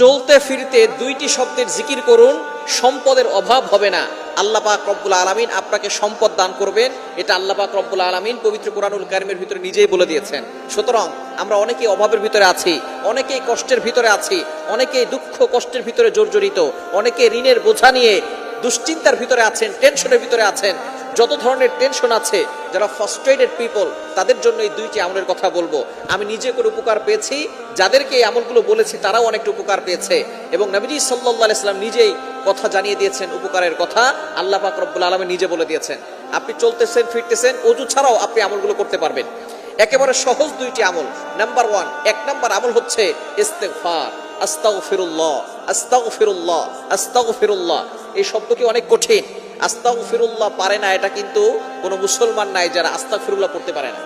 চলতে ফিরতে দুইটি শব্দের জিকির করুন, সম্পদের অভাব হবে না। আল্লাহ পাক রব্বুল আলমিন আপনাকে সম্পদ দান করবেন। এটা আল্লাহ পাক রব্বুল আলমিন পবিত্র কোরআনুল কারিমের ভিতরে নিজেই বলে দিয়েছেন। সুতরাং আমরা অনেকেই অভাবের ভিতরে আছি, অনেকেই কষ্টের ভিতরে আছি, অনেকেই দুঃখ কষ্টের ভিতরে জর্জরিত, অনেকে ঋণের বোঝা নিয়ে দুশ্চিন্তার ভিতরে আছেন টেনশনের ভিতরে আছেন। যত ধরনের টেনশন আছে, যারা ফার্স্ট্রেটেড পিপল তাদের জন্য এই দুইটি আমলের কথা বলব। আমি নিজে করে উপকার পেয়েছি, যাদেরকে এই আমলগুলো বলেছি, তারাও অনেকটা উপকার পেয়েছে। এবং নবীজি সাল্লাহ ইসলাম নিজেই কথা জানিয়ে দিয়েছেন উপকারের কথা, আল্লাহ পাক রব্বুল আলমী নিজে বলে দিয়েছেন। আপনি চলতেছেন, ফিরতেছেন, অজু ছাড়াও আপনি আমলগুলো করতে পারবেন। একেবারে সহজ দুইটি আমল। নাম্বার ওয়ান এক নাম্বার আমল হচ্ছে ইস্তেগফার, আস্তাগফিরুল্লাহ আস্তাগফিরুল্লাহ আস্তাগফিরুল্লাহ। এই শব্দটি অনেক কঠিন। আস্তাগফিরুল্লাহ পারে না, এটা কিন্তু কোনো মুসলমান নাই যারা আস্তাগফিরুল্লাহ পড়তে পারে না।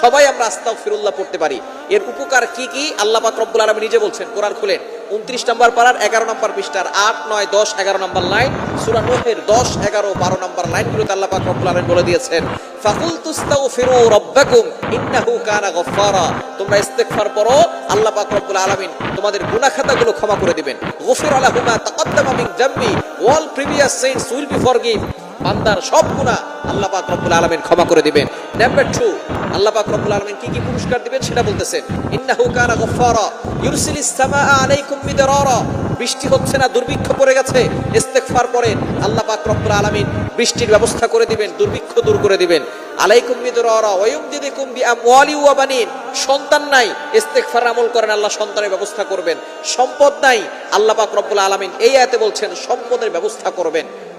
সবাই আমরা আস্তাউ ফিরুল্লাহ পড়তে পারি। এর উপকার কি কি? আল্লাহ পাক রব্বুল আলামিন নিজে বলছেন, কোরআন খুলেন। উনত্রিশ নম্বর পারার এগারো নম্বর পৃষ্ঠার আট, নয়, দশ, এগারো নম্বর লাইন। সূরা নোহের দশ, এগারো, বারো নম্বর লাইনগুলোতে আল্লাহ পাক রব্বুল আলামিন বলে দিয়েছেন ফাকুল তুস্তাগফিরু রাব্বাকুম, ইন্নাহু কানা গফফারা। তোমরা ইস্তেগফার করো আল্লাহ পাক রব্বুল আলামিন তোমাদের গুনাহ খাতাগুলো ক্ষমা করে দিবেন। গফির আলাহুমা তাকাদ্দামা মিন জাম্বি all previous sins will be forgive. বান্দার সব গুনাহ আল্লাহ পাক রব্বুল আলামিন ক্ষমা করে দিবেন। নাম্বার 2 আল্লাহ পাক রব্বুল আলামিন কি কি পুরস্কার দিবেন সেটা বলতেছেন ইন্নাহু কানা গফফারা ইউরসিলিস সামাআ আলাইকুম মিদরারা। বৃষ্টি হচ্ছে না, দুর্ভিক্ষ পড়ে গেছে, ইস্তেগফার করেন আল্লাহ পাক রব্বুল আলামিন বৃষ্টির ব্যবস্থা করে দিবেন, দুর্ভিক্ষ দূর করে দিবেন। আলাইকুম মিদরারা ওয়া ইউমদিদুকুম বিআমওয়ালি ওয়া বানিন। সন্তান নাই ইস্তেগফার আমল করেন, আল্লাহ সন্তানের ব্যবস্থা করবেন। সম্পদ নাই, আল্লাহ পাক রব্বুল আলামিন এই আয়াতে বলছেন, সম্পদের ব্যবস্থা করবেন।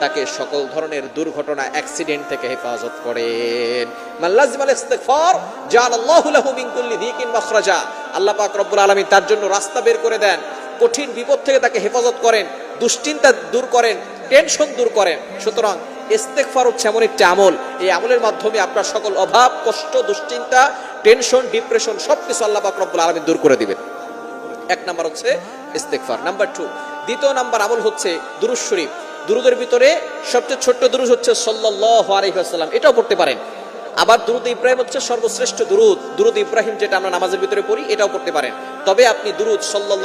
তাকে সকল ধরনের দুর্ঘটনা অ্যাক্সিডেন্ট থেকে হেফাজত করেন। মাল্লাজিমাল ইস্তিগফার জাআলাল্লাহু লাহু মিন কুল্লি যিকিন মাখরাজা। আল্লাহ পাক রব্বুল আলামিন তার জন্য রাস্তা বের করে দেন। কঠিন বিপদ থেকে তাকে হেফাজত করেন, দুশ্চিন্তা দূর করেন, টেনশন দূর করেন। সুতরাং ইস্তেগফার হচ্ছে এমন একটি আমল। এই আমলের মাধ্যমে আপনার সকল অভাব, কষ্ট, দুশ্চিন্তা, টেনশন, ডিপ্রেশন সব কিছু আল্লাহ রব্বুল আলামিন দূর করে দিবেন। এক নাম্বার হচ্ছে ইস্তেগফার। নাম্বার টু, দ্বিতীয় নাম্বার আমল হচ্ছে দুরুজ শরীফ। দুরুদের ভিতরে সবচেয়ে ছোট্ট দুরুজ হচ্ছে আলাইহি এটাও পড়তে পারেন। আবার দুরুদ ইব্রাহিম হচ্ছে সর্বশ্রেষ্ঠ দুরুদ। দুরুদ ইব্রাহিম যেটা আমরা নামাজের ভিতরে পড়ি, এটাও পড়তে পারেন। তবে আপনি দুরুদ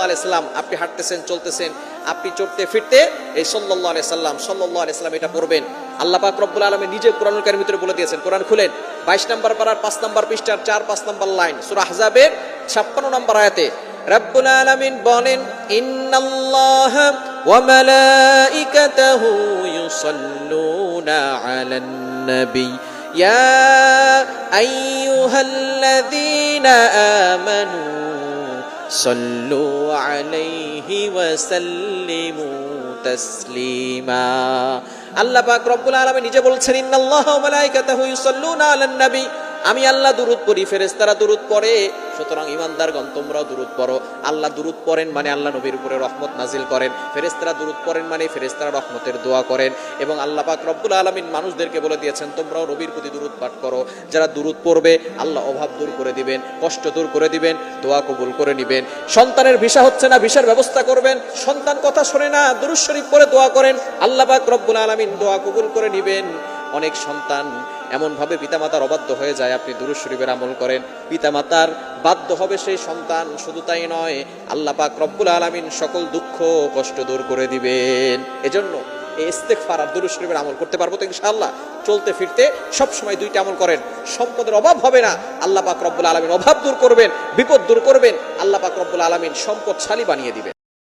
আলাইহি সাল্লাম আপনি হাঁটতেছেন, চলতেছেন, আপনি চড়তে ফিরতে এই আলাইহি সাল্লাম আলাইহি সাল্লাম এটা পড়বেন। আল্লাহ পাক রব্বুল আলামিন নিজে কোরআনুল কারীমের ভিতরে বলে দিয়েছেন, কোরআন খুলেন। 22 নম্বর পারার 5 নম্বর পৃষ্ঠার 4 5 নম্বর লাইন, সূরা আহজাবের 56 নম্বর আয়াতে, রব্বুল আলামিন বলেন ওয়া মালাইকাতাহু ইউসাল্লুনা আলান নবী يا أيها الذين آمنوا صلوا عليه وسلموا تسليما আল্লাহ পাক রব্বুল আলামিন নিজে বলছেন ইন্নাল্লাহা ওয়া মালাইকাতাহু ইউসাল্লুনা আলান নবী আমি আল্লাহ দুরুদ পড়ি, ফেরেশতারা দুরুদ পড়ে। সুতরাং ইমানদারগণ তোমরাও দুরুদ পড়ো। আল্লাহ দুরুদ পড়েন মানে আল্লাহ নবীর উপরে রহমত নাজিল করেন। ফেরেশতারা দুরুদ পড়েন মানে ফেরেশতারা রহমতের দোয়া করেন। এবং আল্লাহ পাক রব্বুল আলামিন মানুষদেরকে বলে দিয়েছেন, তোমরাও নবীর প্রতি দুরুদ পাঠ করো। যারা দুরুদ পড়বে, আল্লাহ অভাব দূর করে দিবেন, কষ্ট দূর করে দিবেন, দোয়া কবুল করে নিবেন। সন্তানের ভিসা হচ্ছে না, ভিসার ব্যবস্থা করবেন। সন্তান কথা শোনে না, দুরুদ শরীফ পড়ে দোয়া করেন। আল্লাহ পাক রব্বুল আলামিন দোয়া কবুল করে নিবেন। অনেক সন্তান এমনভাবে পিতামাতার অবাধ্য হয়ে যায়, আপনি দুরুদ শরীফের আমল করেন। পিতামাতার বাধ্য হবে সেই সন্তান, শুধু তাই নয়, আল্লাহ পাক রব্বুল আলামিন সকল দুঃখ কষ্ট দূর করে দিবেন। এজন্য এই শরীফের আমল করতে পারব তো ইনশাআল্লাহ। চলতে ফিরতে সব সময় দুইটা আমল করেন। সম্পদের অভাব হবে না, আল্লাহ পাক রব্বুল আলামিন অভাব দূর করবেন, বিপদ দূর করবেন, আল্লাহ পাক রব্বুল আলামিন সম্পদশালী বানিয়ে দিবেন।